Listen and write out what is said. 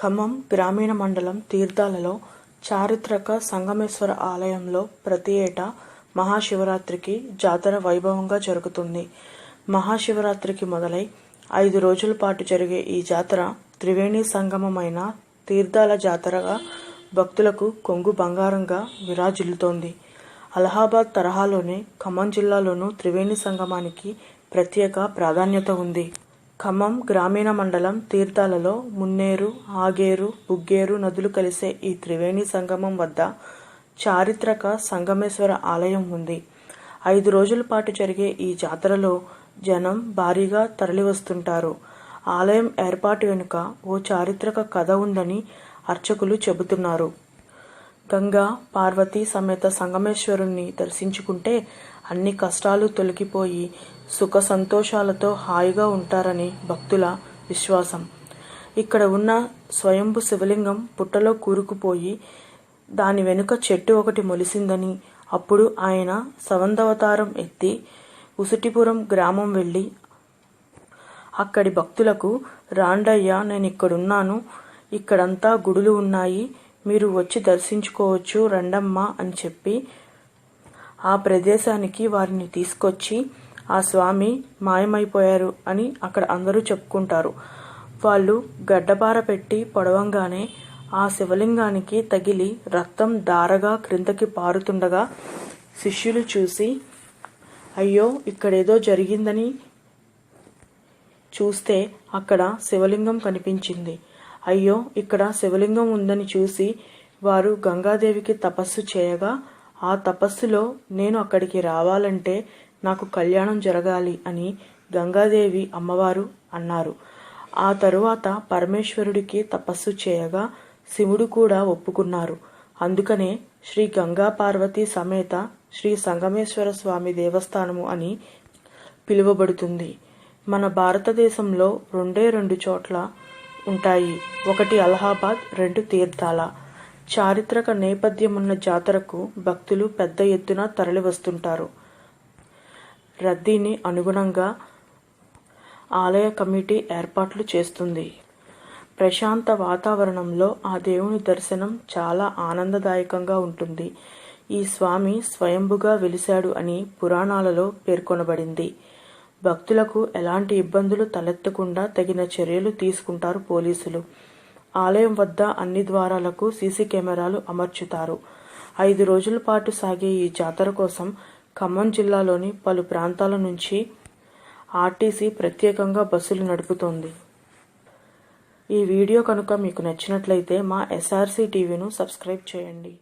ఖమ్మం గ్రామీణ మండలం తీర్థాలలో చారిత్రక సంగమేశ్వర ఆలయంలో ప్రతి ఏటా మహాశివరాత్రికి జాతర వైభవంగా జరుగుతుంది. మహాశివరాత్రికి మొదలై ఐదు రోజుల పాటు జరిగే ఈ జాతర త్రివేణి సంగమమైన తీర్థాల జాతరగా భక్తులకు కొంగు బంగారంగా విరాజిల్లుతోంది. అలహాబాద్ తరహాలోనే ఖమ్మం జిల్లాలోనూ త్రివేణి సంగమానికి ప్రత్యేక ప్రాధాన్యత ఉంది. ఖమ్మం గ్రామీణ మండలం తీర్థాలలో మున్నేరు ఆగేరు బుగ్గేరు నదులు కలిసే ఈ త్రివేణి సంగమం వద్ద చారిత్రక సంగమేశ్వర ఆలయం ఉంది. ఐదు రోజుల పాటు జరిగే ఈ జాతరలో జనం భారీగా తరలివస్తుంటారు. ఆలయం ఏర్పాటు వెనుక ఓ చారిత్రక కథ ఉందని అర్చకులు చెబుతున్నారు. గంగా పార్వతీ సమేత సంగమేశ్వరుణ్ణి దర్శించుకుంటే అన్ని కష్టాలు తొలగిపోయి సుఖ సంతోషాలతో హాయిగా ఉంటారని భక్తుల విశ్వాసం. ఇక్కడ ఉన్న స్వయంభు శివలింగం పుట్టలో కూరుకుపోయి దాని వెనుక చెట్టు ఒకటి మొలిసిందని అప్పుడు ఆయన సవందవతారం ఎత్తి ఉసుటిపురం గ్రామం వెళ్ళి అక్కడి భక్తులకు రాండయ్య నేను ఇక్కడున్నాను ఇక్కడంతా గుడులు ఉన్నాయి. మీరు వచ్చి దర్శించుకోవచ్చు రండమ్మా అని చెప్పి ఆ ప్రదేశానికి వారిని తీసుకొచ్చి ఆ స్వామి మాయమైపోయారు అని అక్కడ అందరూ చెప్పుకుంటారు. వాళ్ళు గడ్డపార పెట్టి పొడవంగానే ఆ శివలింగానికి తగిలి రక్తం దారగా క్రిందకి పారుతుండగా శిష్యులు చూసి అయ్యో ఇక్కడేదో జరిగిందని చూస్తే అక్కడ శివలింగం కనిపించింది. అయ్యో ఇక్కడ శివలింగం ఉందని చూసి వారు గంగాదేవికి తపస్సు చేయగా ఆ తపస్సులో నేను అక్కడికి రావాలంటే నాకు కళ్యాణం జరగాలి అని గంగాదేవి అమ్మవారు అన్నారు. ఆ తరువాత పరమేశ్వరుడికి తపస్సు చేయగా శివుడు కూడా ఒప్పుకున్నారు. అందుకనే శ్రీ గంగా పార్వతి సమేత శ్రీ సంగమేశ్వర స్వామి దేవస్థానము అని పిలువబడుతుంది. మన భారతదేశంలో రెండే రెండు చోట్ల ఉంటాయి. ఒకటి అలహాబాద్ రెండు తీర్థాల. చారిత్రక నేపథ్యమున్న జాతరకు భక్తులు పెద్ద ఎత్తున తరలివస్తుంటారు. రద్దీని అనుగుణంగా ఆలయ కమిటీ ఏర్పాట్లు చేస్తుంది. ప్రశాంత వాతావరణంలో ఆ దేవుని దర్శనం చాలా ఆనందదాయకంగా ఉంటుంది. ఈ స్వామి స్వయంభుగా వెలిశాడు అని పురాణాలలో పేర్కొనబడింది. భక్తులకు ఎలాంటి ఇబ్బందులు తలెత్తకుండా తగిన చర్యలు తీసుకుంటారు పోలీసులు. ఆలయం వద్ద అన్ని ద్వారాలకు సీసీ కెమెరాలు అమర్చుతారు. ఐదు రోజుల పాటు సాగే ఈ జాతర కోసం ఖమ్మం జిల్లాలోని పలు ప్రాంతాల నుంచి ఆర్టీసీ ప్రత్యేకంగా బస్సులు నడుపుతోంది. ఈ వీడియో కనుక మీకు నచ్చినట్లయితే మా ఎస్ఆర్సీ టీవీను సబ్స్క్రైబ్ చేయండి.